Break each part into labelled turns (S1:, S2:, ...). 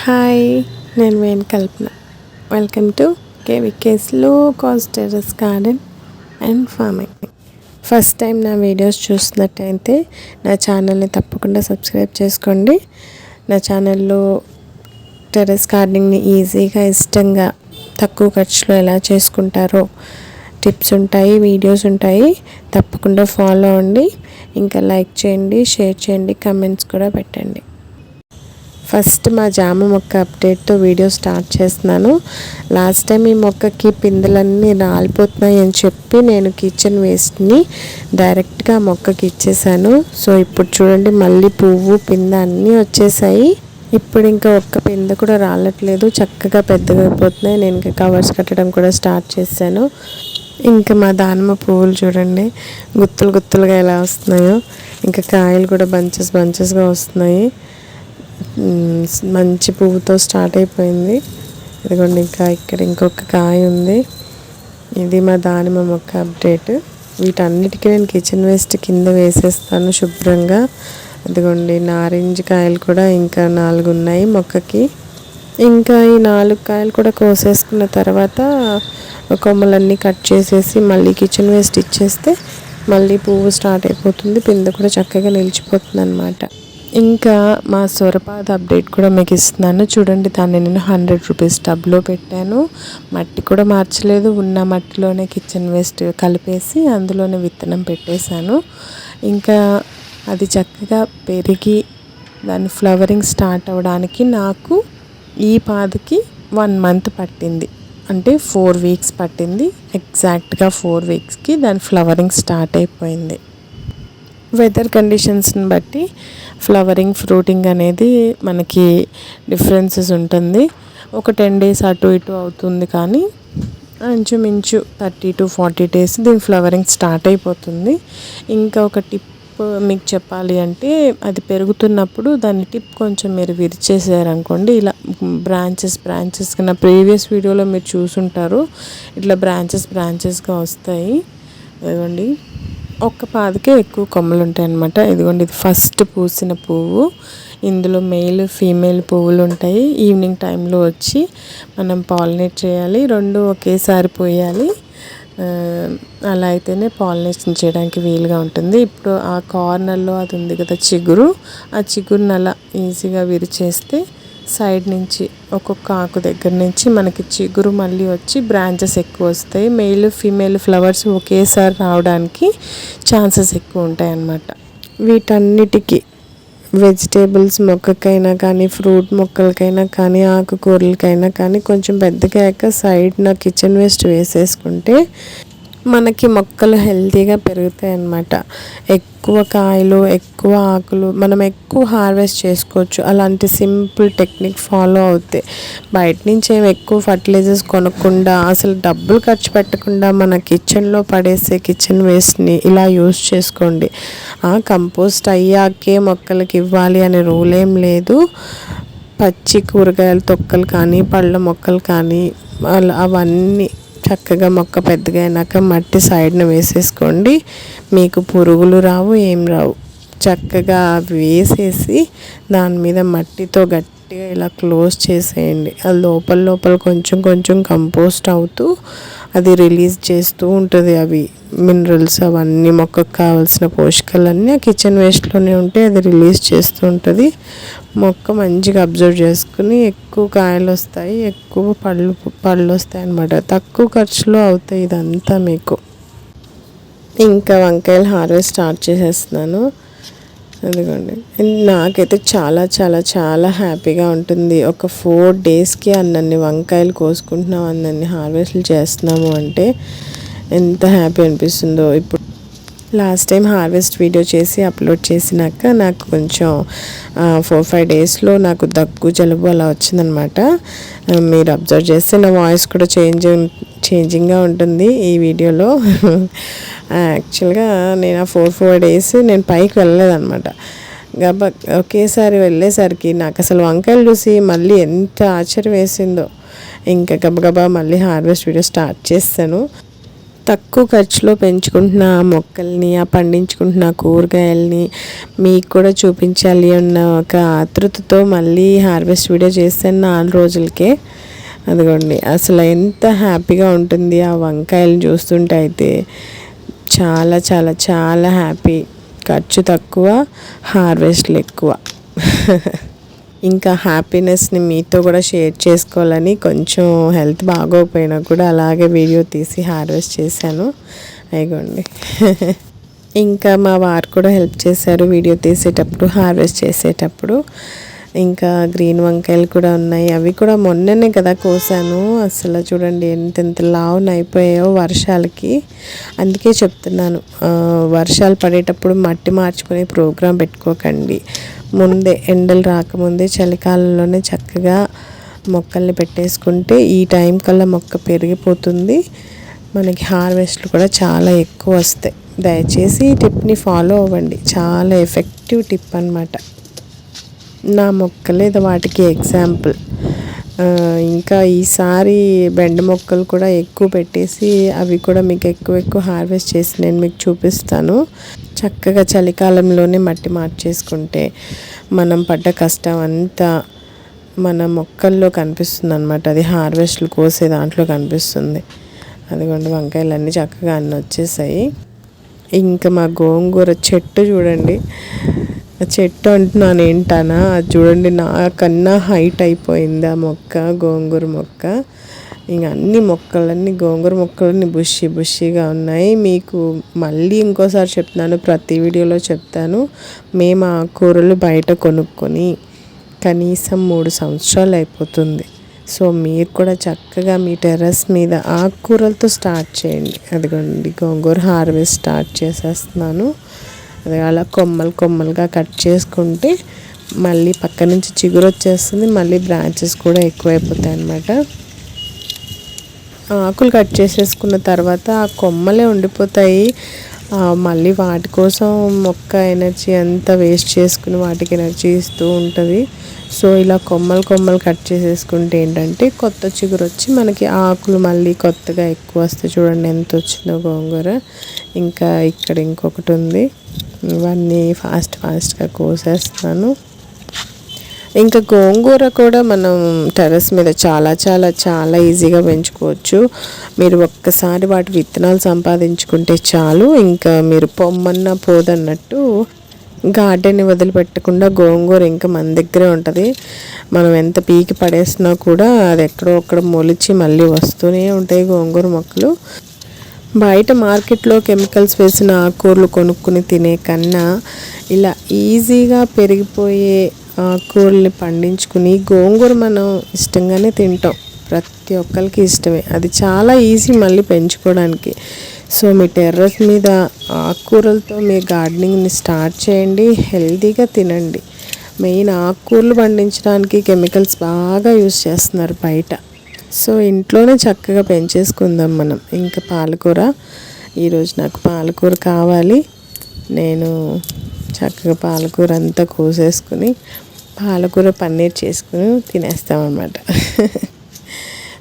S1: Hi నేను Venu Kalpana. Welcome to కేవికేస్లో cost terrace garden and farming first time నా videos చూసినట్టయితే నా ఛానల్ని తప్పకుండా సబ్స్క్రైబ్ చేసుకోండి. నా ఛానల్లో టెరస్ గార్డెనింగ్ని ఈజీగా ఇష్టంగా తక్కువ ఖర్చులో ఎలా చేసుకుంటారో టిప్స్ ఉంటాయి వీడియోస్ ఉంటాయి. తప్పకుండా ఫాలో అవ్వండి. ఇంకా లైక్ చేయండి షేర్ చేయండి కమెంట్స్ కూడా పెట్టండి. ఫస్ట్ మా జామ మొక్క అప్డేట్తో వీడియో స్టార్ట్ చేస్తున్నాను. లాస్ట్ టైం ఈ మొక్కకి పిందెలన్నీ రాలిపోతున్నాయి అని చెప్పి నేను కిచెన్ వేస్ట్ని డైరెక్ట్గా మొక్కకి ఇచ్చేసాను. సో ఇప్పుడు చూడండి మళ్ళీ పువ్వు పిందె అన్నీ వచ్చేసాయి. ఇప్పుడు ఇంకా ఒక్క పిందె కూడా రాలట్లేదు. చక్కగా పెద్దగా అయిపోతున్నాయి. నేను ఇంకా కవర్స్ కట్టడం కూడా స్టార్ట్ చేశాను. ఇంకా మా దానిమ్మ పువ్వులు చూడండి గుత్తులు గుత్తులుగా ఎలా వస్తున్నాయో. ఇంకా కాయలు కూడా బంచెస్ బంచెస్గా వస్తున్నాయి. మంచి పువ్వుతో స్టార్ట్ అయిపోయింది. ఇదిగోండి ఇంకా ఇక్కడ ఇంకొక కాయ ఉంది. ఇది మా దానిమ్మ మొక్క అప్డేట్. వీటన్నిటికీ నేను కిచెన్ వేస్ట్ కింద వేసేస్తాను శుభ్రంగా. అదిగోండి నారింజ కాయలు కూడా ఇంకా నాలుగు ఉన్నాయి మొక్కకి. ఇంకా ఈ నాలుగు కాయలు కూడా కోసేసుకున్న తర్వాత కొమ్మలన్నీ కట్ చేసేసి మళ్ళీ కిచెన్ వేస్ట్ ఇచ్చేస్తే మళ్ళీ పువ్వు స్టార్ట్ అయిపోతుంది. పింద కూడా చక్కగా నిలిచిపోతుంది అనమాట ఇంకా మా సొరపాద అప్డేట్ కూడా మీకు ఇస్తున్నాను. చూడండి దాన్ని నేను హండ్రెడ్ రూపీస్ టబ్లో పెట్టాను. మట్టి కూడా మార్చలేదు. ఉన్న మట్టిలోనే కిచెన్ వేస్ట్ కలిపేసి అందులోనే విత్తనం పెట్టేశాను. ఇంకా అది చక్కగా పెరిగి దాని ఫ్లవరింగ్ స్టార్ట్ అవ్వడానికి నాకు ఈ పాదకి వన్ మంత్ పట్టింది. అంటే ఫోర్ వీక్స్ పట్టింది. ఎగ్జాక్ట్గా ఫోర్ వీక్స్కి దాని ఫ్లవరింగ్ స్టార్ట్ అయిపోయింది. వెదర్ కండిషన్స్ని బట్టి ఫ్లవరింగ్ ఫ్రూటింగ్ అనేది మనకి డిఫరెన్సెస్ ఉంటుంది. ఒక టెన్ డేస్ అటు ఇటు అవుతుంది కానీ ఇంచుమించు థర్టీ టు ఫార్టీ డేస్ దీని ఫ్లవరింగ్ స్టార్ట్ అయిపోతుంది. ఇంకా ఒక టిప్ మీకు చెప్పాలి అంటే అది పెరుగుతున్నప్పుడు దాని టిప్ కొంచెం మీరు విరిచేసారనుకోండి ఇలా బ్రాంచెస్ బ్రాంచెస్ నా ప్రీవియస్ వీడియోలో మీరు చూసుంటారు. ఇట్లా బ్రాంచెస్ బ్రాంచెస్గా వస్తాయి. అదిగోండి ఒక్క పాదకే ఎక్కువ కొమ్మలు ఉంటాయి అన్నమాట ఇదిగోండి ఇది ఫస్ట్ పూసిన పువ్వు. ఇందులో మెయిల్ ఫీమేల్ పువ్వులు ఉంటాయి ఈవినింగ్ టైంలో వచ్చి మనం పాలినేట్ చేయాలి. రెండు ఒకేసారి పోయాలి. అలా అయితేనే పాలినేషన్ చేయడానికి వీలుగా ఉంటుంది. ఇప్పుడు ఆ కార్నర్లో అది ఉంది కదా చిగురు. ఆ చిగురుని అలా ఈజీగా విరిచేస్తే సైడ్ నుంచి ఒక్కొక్క ఆకు దగ్గర నుంచి మనకి చిగురు మళ్ళీ వచ్చి బ్రాంచెస్ ఎక్కువ వస్తాయి. మెయిల్ ఫీమేల్ ఫ్లవర్స్ ఒకేసారి రావడానికి ఛాన్సెస్ ఎక్కువ ఉంటాయి అన్నమాట. వీటన్నిటికీ వెజిటేబుల్స్ మొక్కకైనా కానీ ఫ్రూట్ మొక్కలకైనా కానీ ఆకుకూరలకైనా కానీ కొంచెం పెద్దగా సైడ్ నా కిచెన్ వేస్ట్ వేసేసుకుంటే మనకి మొక్కలు హెల్తీగా పెరుగుతాయి అన్నమాట ఎక్కువ కాయలు ఎక్కువ ఆకులు మనం ఎక్కువ హార్వెస్ట్ చేసుకోవచ్చు. అలాంటి సింపుల్ టెక్నిక్ ఫాలో అవుతాయి బయట నుంచి ఏమి ఎక్కువ ఫర్టిలైజర్స్ కొనకుండా అసలు డబ్బులు ఖర్చు పెట్టకుండా మన కిచెన్లో పడేసే కిచెన్ వేస్ట్ని ఇలా యూస్ చేసుకోండి. కంపోస్ట్ అయ్యాకే మొక్కలకి ఇవ్వాలి అనే రూల్ ఏం లేదు. పచ్చి కూరగాయల తొక్కలు కానీ పళ్ళ మొక్కలు కానీ అవన్నీ చక్కగా మొక్క పెద్దగా అయినాక మట్టి సైడ్న వేసేసుకోండి. మీకు పురుగులు రావు ఏం రావు. చక్కగా అవి వేసేసి దాని మీద మట్టితో గట్టిగా ఇలా క్లోజ్ చేసేయండి. అది లోపల లోపల కొంచెం కొంచెం కంపోస్ట్ అవుతూ అది రిలీజ్ చేస్తూ ఉంటుంది అవి. మినరల్స్ అవన్నీ మొక్కకు కావాల్సిన పోషకాలన్నీ ఆ కిచెన్ వేస్ట్లోనే ఉంటే అది రిలీజ్ చేస్తూ ఉంటుంది. మొక్క మంచిగా అబ్జర్వ్ చేసుకుని ఎక్కువ కాయలు వస్తాయి ఎక్కువ పళ్ళు పళ్ళు వస్తాయి అన్నమాట. తక్కువ ఖర్చులో అవుతాయి ఇదంతా మీకు. ఇంకా వంకాయలు హార్వెస్ట్ స్టార్ట్ చేసేస్తున్నాను. అందుకోండి నాకైతే చాలా చాలా చాలా హ్యాపీగా ఉంటుంది. ఒక ఫోర్ డేస్కి అన్నన్ని వంకాయలు కోసుకుంటున్నాం అన్నన్ని హార్వెస్ట్లు చేస్తున్నాము అంటే ఎంత హ్యాపీ అనిపిస్తుందో. ఇప్పుడు లాస్ట్ టైం హార్వెస్ట్ వీడియో చేసి అప్లోడ్ చేసినాక నాకు కొంచెం ఫోర్ ఫైవ్ డేస్లో నాకు దగ్గు జలుబు అలా వచ్చిందనమాట మీరు అబ్జర్వ్ చేస్తే నా వాయిస్ కూడా చేంజ్ చేంజింగ్గా ఉంటుంది ఈ వీడియోలో యాక్చువల్గా నేను ఆ ఫోర్ ఫోర్ డేస్ నేను పైకి వెళ్ళలేదన్నమాట. గబ ఒకేసారి వెళ్ళేసరికి నాకు అసలు వంకాయలు చూసి మళ్ళీ ఎంత ఆశ్చర్యం వేసిందో. ఇంకా గబగబా మళ్ళీ హార్వెస్ట్ వీడియో స్టార్ట్ చేస్తాను. తక్కువ ఖర్చులో పెంచుకుంటున్న ఆ మొక్కల్ని ఆ పండించుకుంటున్న కూరగాయల్ని మీకు కూడా చూపించాలి అన్న ఒక ఆతృతతో మళ్ళీ హార్వెస్ట్ వీడియో చేశాను నాలుగు రోజులకే. అదిగోండి అసలు ఎంత హ్యాపీగా ఉంటుంది ఆ వంకాయలు చూస్తుంటే అయితే. చాలా చాలా చాలా హ్యాపీ. ఖర్చు తక్కువ హార్వెస్ట్లు ఎక్కువ. ఇంకా హ్యాపీనెస్ని మీతో కూడా షేర్ చేసుకోవాలని కొంచెం హెల్త్ బాగోకపోయినా కూడా అలాగే వీడియో తీసి హార్వెస్ట్ చేశాను. అయిగోండి. ఇంకా మా వారు కూడా హెల్ప్ చేశారు వీడియో తీసేటప్పుడు హార్వెస్ట్ చేసేటప్పుడు. ఇంకా గ్రీన్ వంకాయలు కూడా ఉన్నాయి. అవి కూడా మొన్ననే కదా కోసాను. అసలు చూడండి ఎంతెంత లావున అయిపోయాయో వర్షాలకి. అందుకే చెప్తున్నాను వర్షాలు పడేటప్పుడు మట్టి మార్చుకునే ప్రోగ్రాం పెట్టుకోకండి. ముందే ఎండలు రాకముందే చలికాలంలోనే చక్కగా మొక్కల్ని పెట్టేసుకుంటే ఈ టైం కల్లా మొక్క పెరిగిపోతుంది. మనకి హార్వెస్ట్లు కూడా చాలా ఎక్కువ వస్తాయి. దయచేసి ఈ టిప్ని ఫాలో అవ్వండి. చాలా ఎఫెక్టివ్ టిప్ అనమాట నా మొక్కలేదు వాటికి ఎగ్జాంపుల్. ఇంకా ఈసారి బెండ మొక్కలు కూడా ఎక్కువ పెట్టేసి అవి కూడా మీకు ఎక్కువ ఎక్కువ హార్వెస్ట్ చేసి నేను మీకు చూపిస్తాను. చక్కగా చలికాలంలోనే మట్టి మార్చేసుకుంటే మనం పడ్డ కష్టం అంతా మన మొక్కల్లో కనిపిస్తుంది అనమాట అది హార్వెస్ట్లు కోసే దాంట్లో కనిపిస్తుంది. అదిగోండి వంకాయలన్నీ చక్కగా అన్నీ వచ్చేసాయి. ఇంకా మా గోంగూర చెట్టు చూడండి. చెట్టు అంటున్నాను ఏంటనా? అది చూడండి నాకన్నా హైట్ అయిపోయింది ఆ మొక్క గోంగూర మొక్క. ఇంక అన్ని మొక్కలన్నీ గోంగూర మొక్కలన్నీ బుషి బుషిగా ఉన్నాయి. మీకు మళ్ళీ ఇంకోసారి చెప్తున్నాను ప్రతి వీడియోలో చెప్తాను. మేము ఆ కూరలు బయట కొనుక్కొని కనీసం మూడు సంవత్సరాలు అయిపోతుంది. సో మీరు కూడా చక్కగా మీ టెర్రస్ మీద ఆకుకూరలతో స్టార్ట్ చేయండి. అదిగోండి గోంగూర హార్వెస్ట్ స్టార్ట్ చేసేస్తున్నాను. అది అలా కొమ్మలు కొమ్మలుగా కట్ చేసుకుంటే మళ్ళీ పక్క నుంచి చిగురు వచ్చేస్తుంది మళ్ళీ బ్రాంచెస్ కూడా ఎక్కువైపోతాయి అన్నమాట ఆకులు కట్ చేసేసుకున్న తర్వాత ఆ కొమ్మలే ఉండిపోతాయి. మళ్ళీ వాటి కోసం మొక్క ఎనర్జీ అంతా వేస్ట్ చేసుకుని వాటికి ఎనర్జీ ఇస్తూ ఉంటుంది. సో ఇలా కొమ్మలు కొమ్మలు కట్ చేసేసుకుంటే ఏంటంటే కొత్త చిగురు వచ్చి మనకి ఆకులు మళ్ళీ కొత్తగా ఎక్కువ వస్తాయి. చూడండి ఎంత వచ్చిందో గోంగూర. ఇంకా ఇక్కడ ఇంకొకటి ఉంది. ఇవన్నీ ఫాస్ట్ ఫాస్ట్గా కోసేస్తాను ఇంకా గోంగూర కూడా మనం టెర్రస్ మీద చాలా చాలా చాలా ఈజీగా పెంచుకోవచ్చు. మీరు ఒక్కసారి వాటి విత్తనాలు సంపాదించుకుంటే చాలు. ఇంకా మీరు పొమ్మన్న పోదన్నట్టు గార్డెన్ని వదిలిపెట్టకుండా గోంగూర ఇంకా మన దగ్గరే ఉంటుంది. మనం ఎంత పీకి పడేసినా కూడా అది ఎక్కడో అక్కడ మొలిచి మళ్ళీ వస్తూనే ఉంటాయి గోంగూర మొక్కలు. బయట మార్కెట్లో కెమికల్స్ వేసిన ఆకుకూరలు కొనుక్కుని తినే కన్నా ఇలా ఈజీగా పెరిగిపోయే ఆకుకూరల్ని పండించుకుని గోంగూర మనం ఇష్టంగానే తింటాం. ప్రతి ఒక్కరికి ఇష్టమే. అది చాలా ఈజీ మళ్ళీ పెంచుకోవడానికి. సో మీ టెర్రస్ మీద ఆకుకూరలతో మీ గార్డెనింగ్ని స్టార్ట్ చేయండి. హెల్తీగా తినండి. మెయిన్ ఆకుకూరలు పండించడానికి కెమికల్స్ బాగా యూస్ చేస్తున్నారు బయట. సో ఇంట్లోనే చక్కగా పెంచేసుకుందాం మనం. ఇంకా పాలకూర. ఈరోజు నాకు పాలకూర కావాలి. నేను చక్కగా పాలకూర అంతా కోసేసుకుని పాలకూర పన్నీర్ చేసుకుని తినేస్తామన్నమాట.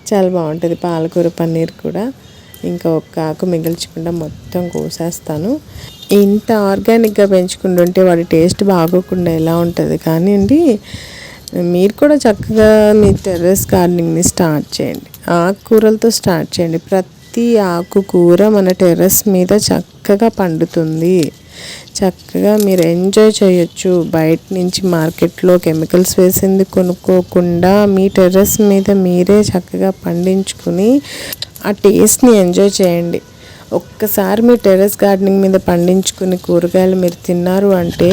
S1: చాలా బాగుంటుంది పాలకూర పన్నీర్ కూడా. ఇంకా ఒక్క ఆకు మిగిల్చకుండా మొత్తం కోసేస్తాను. ఇంత ఆర్గానిక్గా పెంచుకుంటుంటే వాడి టేస్ట్ బాగోకుండా ఎలా ఉంటుంది కానీ అండి మీరు కూడా చక్కగా మీ టెర్రస్ గార్డెనింగ్ని స్టార్ట్ చేయండి. ఆకుకూరలతో స్టార్ట్ చేయండి. ప్రతి ఆకుకూర మన టెర్రస్ మీద చక్కగా పండుతుంది. చక్కగా మీరు ఎంజాయ్ చేయొచ్చు. బయట నుంచి మార్కెట్లో కెమికల్స్ వేసింది కొనుక్కోకుండా మీ టెర్రస్ మీద మీరే చక్కగా పండించుకుని ఆ టేస్ట్ని ఎంజాయ్ చేయండి. ఒక్కసారి మీ టెర్రస్ గార్డెనింగ్ మీద పండించుకుని కూరగాయలు మీరు తిన్నారు అంటే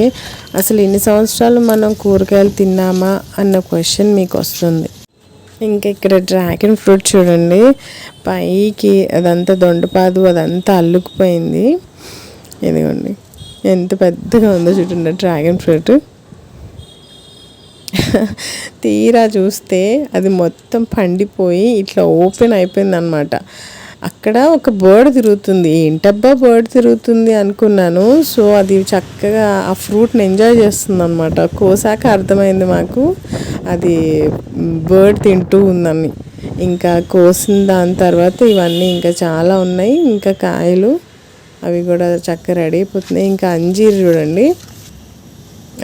S1: అసలు ఎన్ని సంవత్సరాలు మనం కూరగాయలు తిన్నామా అన్న క్వశ్చన్ మీకు వస్తుంది. ఇంకా ఇక్కడ డ్రాగన్ ఫ్రూట్ చూడండి. పైకి అదంతా దొండపాదు అదంతా అల్లుకుపోయింది. ఇదిగోండి. ఎంత పెద్దగా ఉందో చూడండి డ్రాగన్ ఫ్రూట్ తీరా చూస్తే అది మొత్తం పండిపోయి ఇట్లా ఓపెన్ అయిపోయింది అనమాట అక్కడ ఒక బర్డ్ తిరుగుతుంది. ఏంటబ్బా బర్డ్ తిరుగుతుంది అనుకున్నాను. సో అది చక్కగా ఆ ఫ్రూట్ని ఎంజాయ్ చేస్తుంది అనమాట కోసాక అర్థమైంది మాకు. అది బర్డ్ తింటూ ఉందని. ఇంకా కోసిన దాని తర్వాత ఇవన్నీ ఇంకా చాలా ఉన్నాయి. ఇంకా కాయలు. అవి కూడా చక్కగా రెడీ అయిపోతున్నాయి. ఇంకా అంజీర్ చూడండి.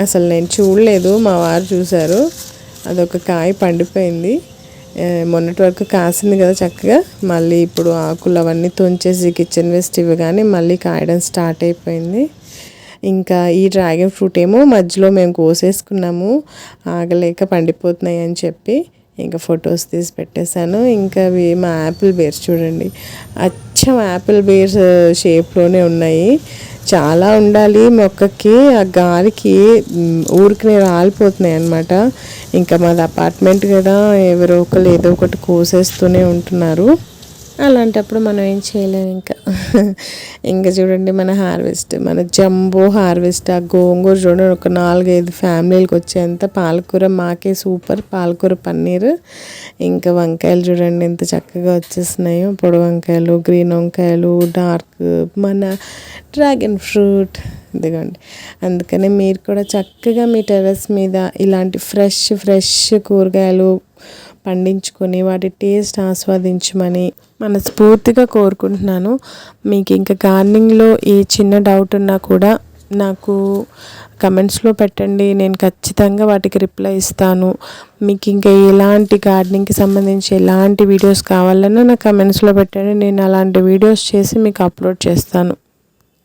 S1: అసలు నేను చూడలేదు మా వారు చూశారు. అదొక కాయ పండిపోయింది. మొన్నటి వరకు కాసింది కదా చక్కగా. మళ్ళీ ఇప్పుడు ఆకులు అవన్నీ తుంచేసి కిచెన్ వేస్ట్ ఇవ్వగానే మళ్ళీ కాయడం స్టార్ట్ అయిపోయింది. ఇంకా ఈ డ్రాగన్ ఫ్రూట్ ఏమో మధ్యలో మేము కోసేసుకున్నాము. ఆగలేక పండిపోతున్నాయి అని చెప్పి ఇంకా ఫొటోస్ తీసి పెట్టేశాను. ఇంకా అవి మా యాపిల్ బేర్స్ చూడండి. కొంచెం యాపిల్ బేర్స్ షేప్లోనే ఉన్నాయి. చాలా ఉండాలి మొక్కకి. ఆ గాలికి ఊరికి ఊరికనే రాలిపోతున్నాయి అన్నమాట. ఇంకా మాది అపార్ట్మెంట్ కదా ఎవరో ఒకరు ఏదో ఒకటి కోసేస్తూనే ఉంటున్నారు. అలాంటప్పుడు మనం ఏం చేయలేము ఇంకా. ఇంకా చూడండి మన హార్వెస్ట్ మన జంబో హార్వెస్ట్ ఆ గోంగూర చూడండి ఒక నాలుగైదు ఫ్యామిలీలకు వచ్చేంత పాలకూర మాకే సూపర్. పాలకూర పన్నీర్ ఇంకా వంకాయలు చూడండి ఎంత చక్కగా వచ్చేస్తున్నాయో. పొడి వంకాయలు గ్రీన్ వంకాయలు డార్క్ మన డ్రాగన్ ఫ్రూట్ ఇదిగోండి. అందుకనే మీరు కూడా చక్కగా మీ టెర్రస్ మీద ఇలాంటి ఫ్రెష్ ఫ్రెష్ కూరగాయలు పండించుకొని వాటి టేస్ట్ ఆస్వాదించమని మనస్ఫూర్తిగా కోరుకుంటున్నాను. మీకు ఇంకా గార్డెనింగ్లో ఏ చిన్న డౌట్ ఉన్నా కూడా నాకు కమెంట్స్లో పెట్టండి. నేను ఖచ్చితంగా వాటికి రిప్లై ఇస్తాను. మీకు ఇంకా ఎలాంటి గార్డెనింగ్కి సంబంధించి ఎలాంటి వీడియోస్ కావాలన్నా నా కమెంట్స్లో పెట్టండి. నేను అలాంటి వీడియోస్ చేసి మీకు అప్లోడ్ చేస్తాను.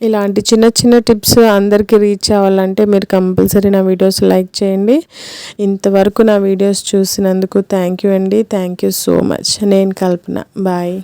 S1: ఇలాంటి చిన్న చిన్న టిప్స్ అందరికీ రీచ్ అవ్వాలంటే మీరు కంపల్సరీ నా వీడియోస్ లైక్ చేయండి. ఇంతవరకు నా వీడియోస్ చూసినందుకు థ్యాంక్ యూ అండి. థ్యాంక్ యూ సో మచ్ నేను కల్పన. బాయ్